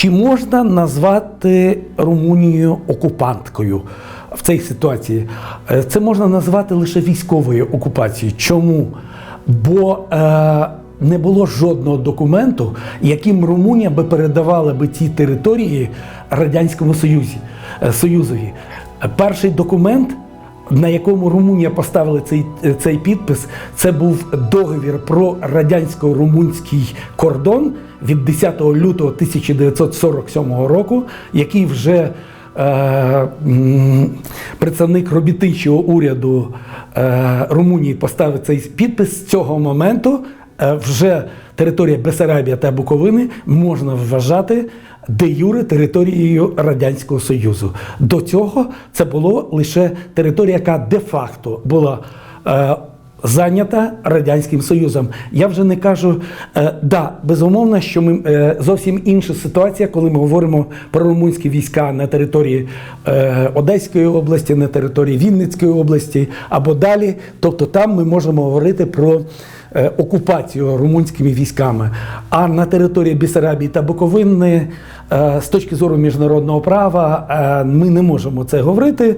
Чи можна назвати Румунію окупанткою в цій ситуації? Е, Це можна назвати лише військовою окупацією. Чому? Бо е, не було жодного документу, яким Румунія би передавала би ці території Радянському Союзі, е, Союзові. Перший документ на якому Румунія поставила цей, цей підпис, це був договір про радянсько-румунський кордон від 10 лютого 1947 року, який вже е, представник робітничого уряду е, Румунії поставив цей підпис з цього моменту. Е, Вже територія Бесарабія та Буковини можна вважати де юре територією Радянського Союзу. До цього це було лише територія, яка де-факто була е, зайнята Радянським Союзом. Я вже не кажу, е, да, безумовно, що ми е, зовсім інша ситуація, коли ми говоримо про румунські війська на території е, Одеської області, на території Вінницької області або далі. Тобто там ми можемо говорити про е, окупацію румунськими військами. А на території Бісарабії та Буковини е, з точки зору міжнародного права е, ми не можемо це говорити.